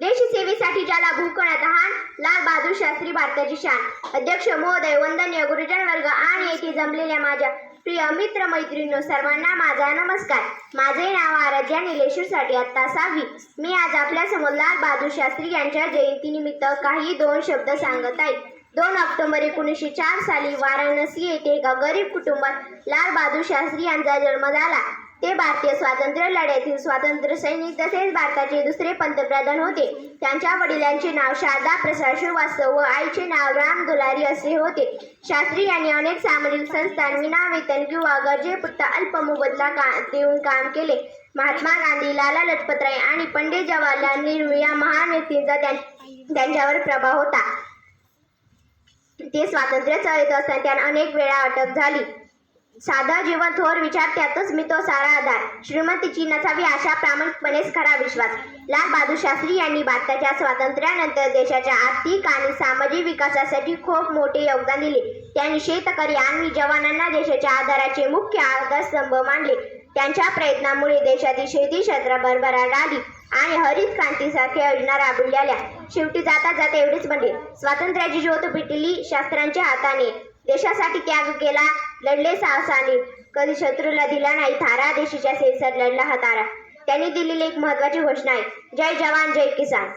देशसेवेसाठी ज्याला भूकळत हान लाल बहादूर शास्त्री भारताची शान. अध्यक्ष महोदय वंदनीय गुरुजन वर्ग आणि येथे जमलेल्या माझ्या प्रिय मित्र मैत्रिणी सर्वांना माझा नमस्कार. माझे नाव आराध्या निलेश्वरसाठी आत्ता सहावी. मी आज आपल्यासमोर लाल बहादूर शास्त्री यांच्या जयंतीनिमित्त काही दोन शब्द सांगत आहे. दोन ऑक्टोबर एकोणीसशे चार साली वाराणसी येथे एका गरीब कुटुंबात लाल बहादूर शास्त्री यांचा जन्म झाला. ते भारतीय स्वातंत्र्य लढ्यातील स्वातंत्र्य सैनिक तसेच भारताचे दुसरे पंतप्रधान होते. त्यांच्या वडिलांचे नाव शारदा प्रसाद श्रीवास्तव व आईचे नाव राम दुलारी असे होते. शास्त्री यांनी अनेक सामाजिक संस्थान विनावेतन किंवा गरजेपुरता अल्प मोबदला का देऊन काम केले. महात्मा गांधी लाला लजपतराय आणि पंडित जवाहरलाल नेहरू या महान व्यक्तींचा त्यां- त्यांच्यावर प्रभाव होता. ते स्वातंत्र्य चळवळीत असताना त्यांना अनेक वेळा अटक झाली. साधा जीवन थोर विचार त्यातच मी तो सारा आधार. श्रीमंतीची नसावी आशा प्रामाणिकपणेच खरा विश्वास. लाल बहादूर शास्त्री यांनी भारताच्या स्वातंत्र्यानंतर देशाच्या आर्थिक आणि सामाजिक विकासासाठी खूप मोठे योगदान दिले. त्यांनी शेतकरी आणि जवानांना देशाच्या आधाराचे मुख्य आधारस्तंभ मानले. त्यांच्या प्रयत्नामुळे देशातील शेती क्षेत्र भरभराट आली आणि हरित क्रांतीसारख्या योजना राबविल्या शेवटी जाता जाता एवढेच म्हणले. स्वातंत्र्याची ज्योत पिटली शास्त्रांच्या हाताने. देशासाठी त्याग केला लढले साहसाने. कधी शत्रूला दिला नाही थारा देशीच्या सेन्सर लढला हा तारा. त्यांनी दिलेली एक महत्वाची घोषणा आहे. जय जवान जय किसान.